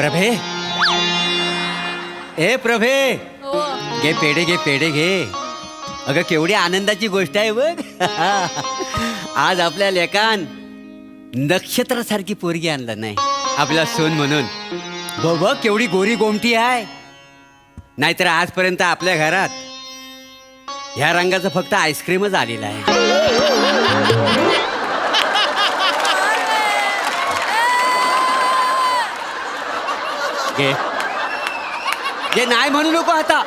प्रभे. ए प्रभे. हो. घे पेढे घे पेढे घे. अगं केवढी आनंदाची गोष्ट आहे बघ. आज आपल्या लेकान नक्षत्रासारखी पोरगी आणलं नाही. आपला सोन म्हणून. बघ बघ केवढी गोरी गोमटी आहे. नाहीतर आजपर्यंत आपल्या घरात ह्या रंगाचं फक्त आईस्क्रीमच आलेलं आहे. घे घे नाही म्हणू नको आता.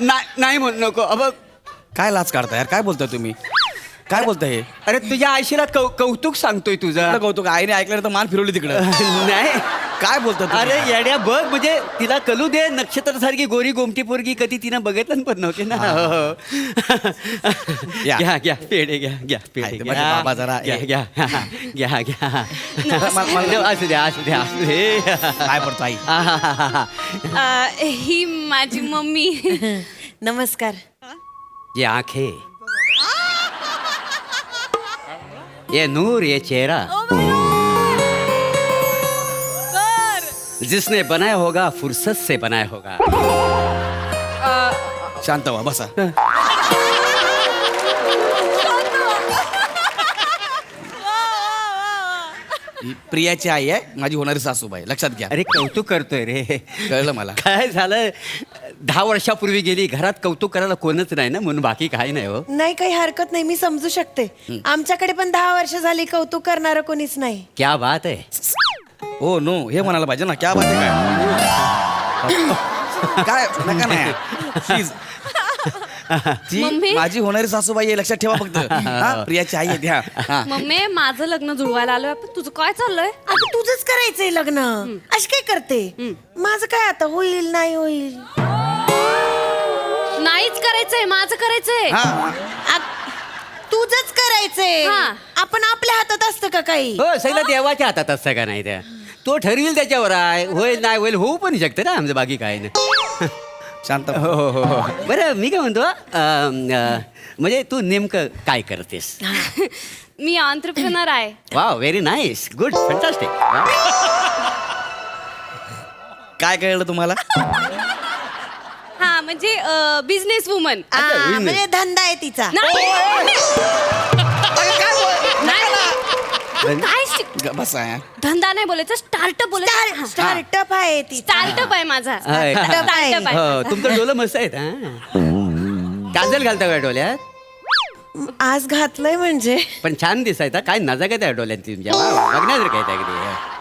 नाही नाही म्हणू नको. अबघ काय लाच काढताय यार? काय बोलताय तुम्ही? काय बोलताय हे? अरे तुझ्या आईशीला कौ कौतुक सांगतोय तुझं. कौतुक? आईने ऐकलं तर मान फिरवली तिकडं. नाही. काय तुम्ही? अरे येड्या बघ म्हणजे तिला कलू दे नक्षत्रासारखी गोरी गोमटी पोरगी कधी तिनं बघितलं पण नव्हती ना. हो. या. घ्या घ्या पेढे घ्या घ्या पेढे हाय, घ्या. माझे बाबा जरा, घ्या. घ्या घ्या असू द्या असू द्या असू दे काय पडतो आई? ही माझी मम्मी. नमस्कार. ये आंखें. ये नूर ये चेहरा. जिसने बनाया होगा फुर्सत से बनाया होगा। शांत व्हा बसा। ही। प्रियाची आई आहे माझी होणारी सासूबाई लक्षात घ्या. अरे कौतुक करतोय रे. कळलं मला. काय झालं? दहा वर्षापूर्वी गेली घरात कौतुक करायला कोणच नाही ना म्हणून बाकी काही नाही हो. नाही काही हरकत नाही मी समजू शकते. आमच्याकडे पण दहा वर्ष झाली कौतुक करणारं कोणीच नाही. क्या बात आहे. हो नो हे म्हणायला पाहिजे ना क्या बात आहे. काय काय नका नाही Please. ती मम्मी? माझी होणारी सासूबाई आहे लक्षात ठेवा फक्त. हा प्रियाची आई आहे हा. मम्मी माझं लग्न जुळवायला आलोय. आपण तुझं काय चाललंय? आता तुझंच करायचंय लग्न. अशी काय करते? माझं काय आता? होईल नाही होईल? नाहीच करायचंय माझं करायचंय. हा. आ- तुझंच करायचंय. हा. आपण आपल्या हातात असतं का काही? हो सगळं देवाच्या हातात असतं का नाही त्या? तो ठरविल त्याच्यावर आहे. होईल नाही होईल होऊ पण शकते ना आमचं बाकी काही नाही. शांत. हो हो हो हो. बरं मी काय म्हणतो अं, अं, म्हणजे तू नेमकं काय करतेस? मी ऑन्टरप्रिनर आहे. वा व्हेरी नाईस गुड फंटास्टिक काय कळलं तुम्हाला? हा म्हणजे बिझनेस वुमन. म्हणजे धंदा आहे तिचा. काय शिक- ग- बसा यार. धंदा नाही बोलायचं स्टार्टअप बोलायचं. स्टार्टअप आहे तिचा स्टार्टअप आहे माझा. आहे. स्टार्टअप आहे. हो तुमचं डोलं मस्त आहेत हा. काजल घालता का डोल्यात आज घातलंय म्हणजे. पण छान दिसायचा. काय नजाकत आहे डोल्यात तुमच्या? वा, वा, बघण्यासारखं आहे अगदी.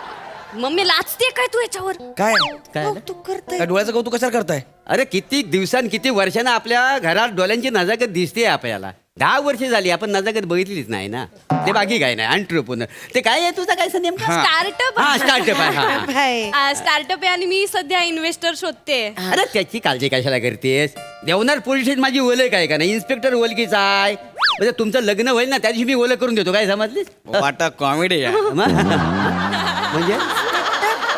मम्मी लाचते काय तू याच्यावर? काय? काय झालं? कौतुक करते काय डोळ्याचं कौतुक कशाला करताय? अरे किती दिवसां किती वर्षानं आपल्या घरात डोळ्यांची नजाकत दिसते आपल्याला. दहा वर्ष झाली आपण नजाकत बघितलीच नाही ना. ते बाकी काय नाही अंट्रपून ते काय आहे तुझं काय नेमकं? स्टार्टअप हा स्टार्टअप आहे हा. स्टार्टअप आहे आणि मी सध्या इन्व्हेस्टर शोधते. अरे त्याची काळजी कशाला करतेस? देवनार पोलीस स्टेशन माझी ओळख आहे का नाही? इन्स्पेक्टर ओळखीचा आहे. म्हणजे तुमचं लग्न होईल ना त्या दिवशी मी ओळख करून देतो. काय समजलीस? वाटा कॉमेडी म्हणजे?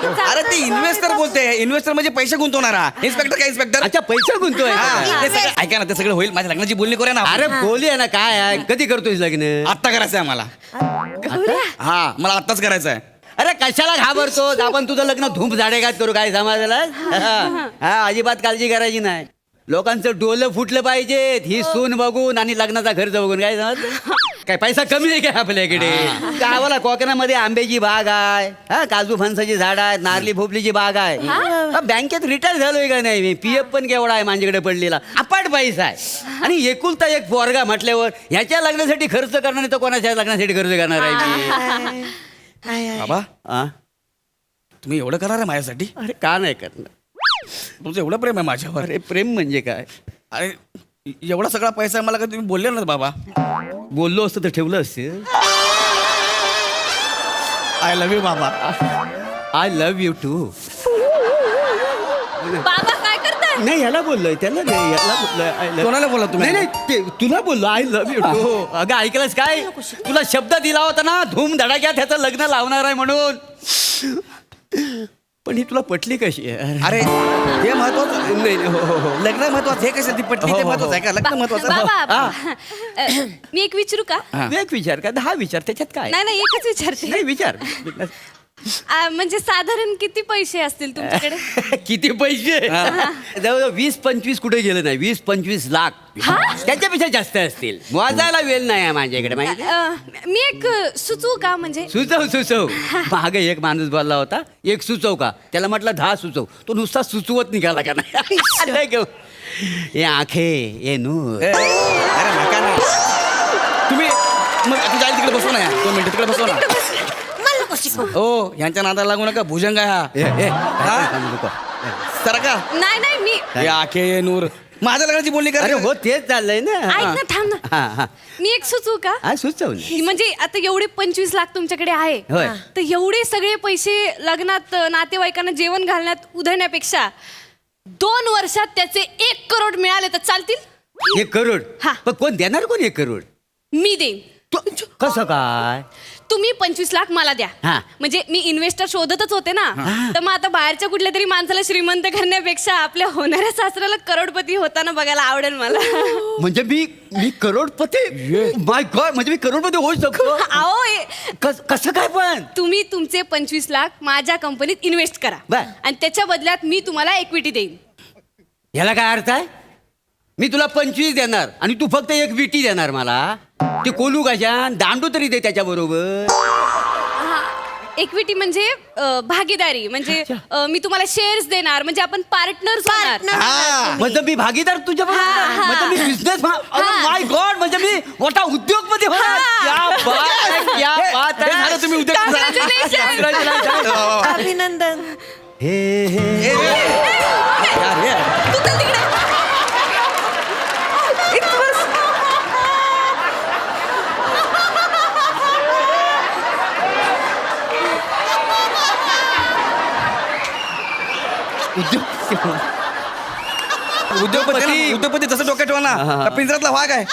अरे ते इन्व्हेस्टर बोलते इन्व्हेस्टर म्हणजे पैसे गुंतवणारा. इन्स्पेक्टर काय इन्स्पेक्टर अच्छा पैसा गुंतोय. हा, ते सगळं- ऐका ना ते सगळं होईल. माझ्या लग्नाची बोलणी करूया ना आपण. अरे बोली आहे ना काय आहे? कधी करतोय लग्न? आत्ता करायचं आहे मला हा. मला आत्ताच करायचं आहे अरे कशाला घाबरतो? आपण तुझं लग्न धूप झाडेगात करू काय समाजाला? हा हा, अजिबात काळजी करायची नाही. लोकांचं डोलं फुटलं पाहिजे ही सून बघून आणि लग्नाचा खर्च बघून काय समज काय पैसा कमी आहे काय आपल्याकडे? गावाला कोकणामध्ये आंब्याची बाग आहे हा काजू फणसाची झाड आहेत नारली भोपलीची बाग आहे. हा, बँकेत रिटायर झालोय का नाही मी? पीएफ पण केवढा आहे माझ्याकडे पडलेला. अपाट पैसा आहे. आणि एकुलता एक पोरगा म्हटल्यावर ह्याच्या लग्नासाठी खर्च करणार नाही तर कोणाच्या लग्नासाठी खर्च करणार आहे मी. बाबा. हा? तुम्ही एवढं करणार आहे माझ्यासाठी? अरे का नाही करणार? तुमचं एवढं प्रेम आहे माझ्यावर. अरे प्रेम म्हणजे काय? अरे एवढा सगळा पैसा आहे मला का तुम्ही बोलले ना बाबा. बोललो असतं तर ठेवलं असतं. आय लव्ह यू बाबा. आय लव्ह यू टू बाबा काय करताय? नाही याला बोललोय त्याला नाही याला बोललोय आय लव्ह कोणाला बोला तुम्ही? नाही नाही ते- तुला बोललो आय लव्ह यू टू अगं ऐकलंस काय? तुला शब्द दिला होता ना धूम धडाक्यात ह्याचं लग्न लावणार आहे म्हणून. पण ही तुला पटली कशी? आहे अरे हे महत्वाचं. नाही नाही, हो हो हो. लग्न महत्वाचं हे कसं ती पटली? हो, ते हो, महत्वाचं आहे का? लग्न महत्वाचं आहे? बाबा अ, मी एक विचारू का? हा. तू एक विचार का? दहा विचार त्याच्यात काय? नाही नाही एकच विचारते. नाही विचार. आ, म्हणजे साधारण किती पैसे असतील तुमच्याकडे? किती पैसे? जवळजवळ वीस पंचवीस कुठे गेलं नाही. वीस पंचवीस लाख. त्याच्यापेक्षा जास्त असतील. वाजायला वेळ नाही आहे माझ्याकडे माहिती अ, मी एक सुचवू का म्हणजे? सुचव सुचव. मागे एक माणूस बोलला होता. एक सुचव का? त्याला म्हटलं दहा सुचव. तो नुसता सुचवत निघाला का नाही. हे आखे ये नू ए, अरे नका ना. तुम्ही मग तू जाईल तिकडे बसव ना या. दोन मिनिटं तिकडे बसव ना. नको. ओ यांच्या नादाला लागू नका भुजंग आहे हा. ए, ए, हा? सांगू नको. सर का? नाही नाही मी हे आखे नूर. माझ्या लग्नाची बोलणी अरे कर हो तेच चाललंय ना. ऐक ना थांब ना. हा हा. मी एक सुचवू का? हा सुचव ना. म्हणजे आता एवढे पंचवीस लाख तुमच्याकडे आहे. होय. तर एवढे सगळे पैसे लग्नात अ, नातेवाईकांना जेवण घालण्यात उधळण्यापेक्षा दोन वर्षात त्याचे एक करोड मिळाले तर चालतील? एक करोड? हा. पण कोण देणार कोण एक करोड? मी देईन. तू- कसं काय? तुम्ही पंचवीस लाख मला द्या. हा. म्हणजे मी इन्व्हेस्टर शोधतच होते ना. तर मग आता बाहेरच्या कुठल्या तरी माणसाला श्रीमंत करण्यापेक्षा आपल्या होणाऱ्या सासऱ्याला करोडपती होताना बघायला आवडेल मला. म्हणजे मी मी करोडपती? माय गॉड म्हणजे मी करोडपती होऊ शकतो? अहो ए- कस- कसं काय पण? तुम्ही तुमचे पंचवीस लाख माझ्या कंपनीत इन्व्हेस्ट करा. बर. आणि त्याच्या बदल्यात मी तुम्हाला इक्विटी देईन. याला काय अर्थ आहे? मी तुला पंचवीस देणार आणि तू फक्त एक विटी देणार मला ते कोलू कशा दांडू तरी दे त्याच्या बरोबर इक्विटी म्हणजे अ, भागीदारी म्हणजे अ, मी तुम्हाला शेअर्स देणार म्हणजे आपण पार्टनर्स होणार. म्हणजे मी भागीदार तुझ्या हा. हा. म्हणजे मी बिझनेस. माय गॉड म्हणजे मी मोठा उद्योगपती होणार हा. क्या बात आहे, क्या बात हे झालं तुम्ही उद्या Congratulations. Congratulations. अभिनंदन हे हे यार हे तू चल तिकडे. उद्योगपती. उद्योगपती. उद्योगपती जसं डोक्यात ठेवा ना. पिंजरातला वाघ आहे?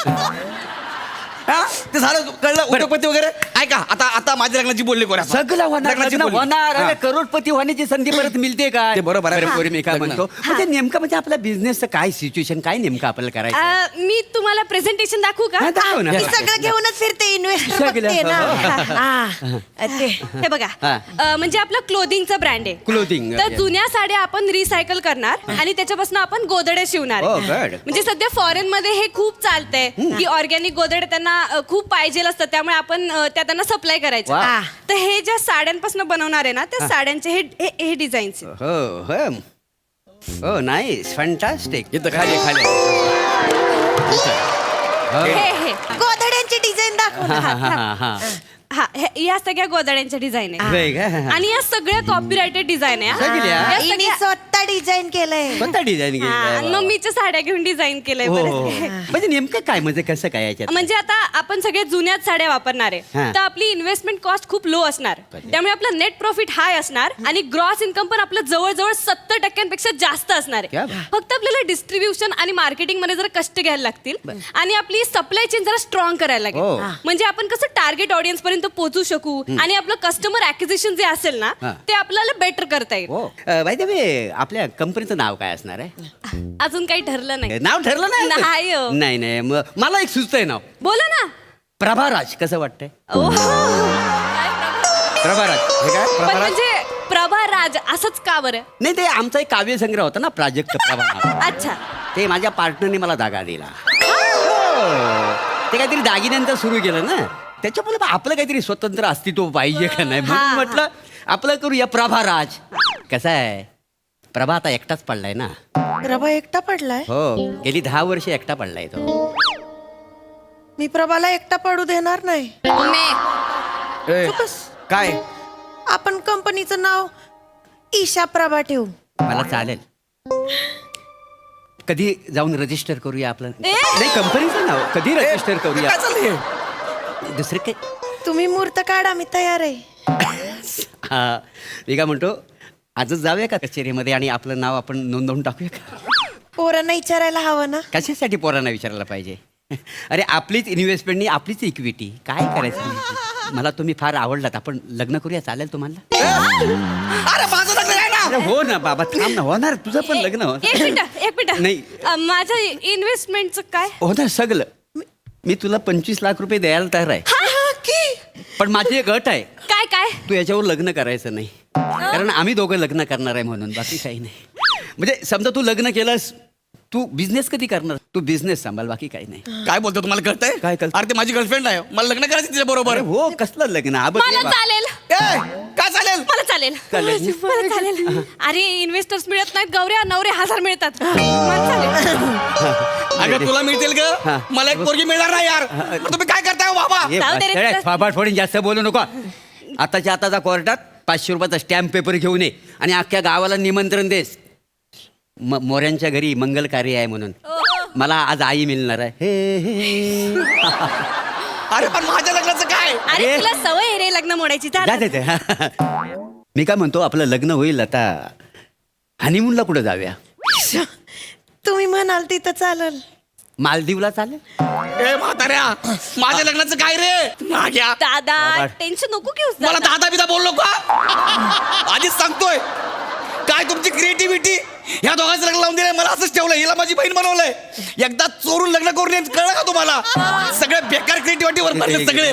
हा? ते झालं कळलं? उद्योगपती वगैरे? ऐका आता आता माझ्या लग्नाची बोलली कोण सगळं होणार लग्नाची लग्न बोलली. होणार हा. अरे करोडपती होण्याची संधी परत मिळते काय ते बरोबर आहे. मी काय लग्न. म्हणतो म्हणजे नेमकं म्हणजे आपल्या बिझनेसचं काय सिच्युएशन काय नेमकं आपल्याला करायचं अ, मी तुम्हाला प्रेझेंटेशन दाखवू हा, का दाखव ना. मी सगळं घेऊनच फिरते इन्व्हेस्टर सगळं. बघते ना हो. हा. ते हे बघा हा. अ, म्हणजे आपलं क्लोदिंगचा ब्रँड आहे Clothing, तर. जुन्या साड्या आपण रिसायकल करणार आणि त्याच्यापासून आपण गोदड्या शिवणार Oh, good. म्हणजे सध्या फॉरेन मध्ये हे खूप चालतंय की ऑर्गॅनिक गोदड्या त्यांना अ, खूप पाहिजे असतं त्यामुळे आपण अ, त्या त्यांना सप्लाय करायचे. वा. तर हे ज्या साड्यांपासून बनवणार आहे ना त्या साड्यांचे हे हे- हे डिझाईन्स हो हो. हो नाईस फंटास्टिक इथं खाली खाली. हे. हे गोधड्यांची डिझाईन दाखव ना. हा हा. हा. हा हे- या सगळ्या गोदड्यांच्या डिझाईन आहे का? आणि या सगळ्या कॉपीरायटेड डिझाईन आहे सगळ्या? या सगळ्या- स्वतः डिझाईन केलंय. कोणता डिझाईन हा, आणि मग मीच्या साड्या घेऊन डिझाईन केलंय हो हो बरं. हो. म्हणजे नेमकं काय म्हणजे कसं काय याच्यात? म्हणजे आता आपण सगळ्यात जुन्याच साड्या वापरणार आहे. तर आपली इन्व्हेस्टमेंट कॉस्ट खूप लो असणार. त्यामुळे आपलं नेट प्रॉफिट हाय असणार आणि ग्रॉस इन्कम पण आपलं जवळजवळ सत्तर टक्क्यांपेक्षा जास्त असणार क्या आहे बात. फक्त आपल्याला डिस्ट्रीब्युशन आणि मार्केटिंगमध्ये जरा कष्ट घ्यायला लागतील. आणि आपली सप्लाय चेन जरा स्ट्रॉंग करायला हो. लागेल म्हणजे आपण कसं टार्गेट ऑडियन्स पर्यंत पोहोचू शकू. आणि आपलं कस्टमर अक्विजिशन जे असेल ना हा. ते आपल्याला बेटर करता येईल. हो. वे आपल्या कंपनीचं नाव काय असणार आहे? अजून काही ठरलं नाही. नाव ठरलं नाही? नाही हो. नाही मला एक सुचतंय नाव. बोला ना. प्रभाराज कसं वाटतंय? ओहो. प्रभाराज? हे काय? पण प्रभाराज? म्हणजे प्रभा राज असंच का बरं? नाही ते आमचा एक काव्यसंग्रह होता ना प्राजक्त प्रभा अच्छा. ते माझ्या पार्टनरने मला दागा दिला. हो. ते काहीतरी दागिन्यांचं सुरू केलं ना. त्याच्यामुळे मग आपलं काहीतरी स्वतंत्र अस्तित्व पाहिजे का नाही? म्हणून. म्हटलं आपलं करूया प्रभाराज. कसं आहे? प्रभा आता एकटाच पडलाय ना? प्रभा एकटा पडलाय? हो गेली दहा वर्ष एकटा पडलाय तो. मी प्रभाला एकटा पडू देणार नाही. ए. काय? आपण कंपनीचं नाव ईशा प्रभा ठेवू. मला चालेल. कधी जाऊन रजिस्टर करूया आपलं! नाही कंपनीचं नाव. कधी रजिस्टर काय करूया? चाललंय? दुसरं काही तुम्ही मूर्त काढा मी तयार आहे. हा. मी काय म्हणतो आजच जाऊया का कचेरीमध्ये आणि आपलं नाव आपण नोंदवून टाकूया का? पोरांना विचारायला हवं ना? कशासाठी पोरांना विचारायला पाहिजे? अरे आपलीच इन्व्हेस्टमेंटनी आपलीच इक्विटी काय करायचं? मला तुम्ही फार आवडलात. आपण लग्न करूया चालेल तुम्हाला? अरे माझं लग्न आहे ना! अरे हो ना बाबा थांब ना. होणार तुझं पण लग्न हो एक मिनिट एक मिनिट. नाही. माझ्या इन्व्हेस्टमेंटचं काय? होणार सगळं. मी- तुला पंचवीस लाख रुपये द्यायला तयार आहे. हा, हा, की? पण माझी एक अट आहे. काय काय? तू याच्यावर लग्न करायचं नाही. कारण आम्ही दोघं लग्न करणार आहे म्हणून बाकी काही नाही. म्हणजे समजा तू लग्न केलंस तू बिझनेस कधी करणार? तू बिझनेस सांभाळ बाकी काही नाही. काय बोलतो तुम्हाला कळतंय? काय कळतंय? अरे ते माझी गर्लफ्रेंड आहे. मला लग्न करायचं तिच्या बरोबर अरे हो कसलं लग्न? मला बा- चालेल. काय चालेल? मला चालेल. चालेल. मला चालेल. अरे इन्व्हेस्टर्स मिळत नाहीत गौऱ्या नवरे हजार मिळतात. मला चालेल. अगं तुला मिळतील हा. का मला एक पोरगी मिळणार नाही यार. तुम्ही काय करताय हो बाबा? जाऊ दे रे, बस, तुला- फाबाड फोडून जास्त बोलू नको. आताच्या आताचा कोर्टात पाचशे रुपयाचा स्टॅम्प पेपर घेऊन ये आणि अख्ख्या गावाला निमंत्रण देस. म- मोऱ्यांच्या घरी मंगल कार्य आहे म्हणून. मला आज आई मिळणार आहे. हे, हे. अरे पण माझ्या लग्नाचं काय? अरे अरे. तुला सवय आहे रे लग्न मोडायची. जा. मी काय म्हणतो आपलं लग्न होईल आता. हनीमूनला कुठं जाऊया? तुम्ही म्हणाल तिथं चालल. मालदीवला चालेल? ए म्हाताऱ्या माझ्या लग्नाचं काय रे? नाग्या दादा बाबा. टेन्शन नको घेऊस मला दादा. बिदा बोललो का आधीच सांगतोय. काय तुमची क्रिएटिव्हिटी ह्या दोघांचं लग्न लावून दिलंय मला असंच ठेवलंय. हिला माझी बहीण बनवलंय. एकदा चोरून लग्न करून येत कळलं का तुम्हाला? सगळे बेकार क्रिएटिव्हिटी वर पडले सगळे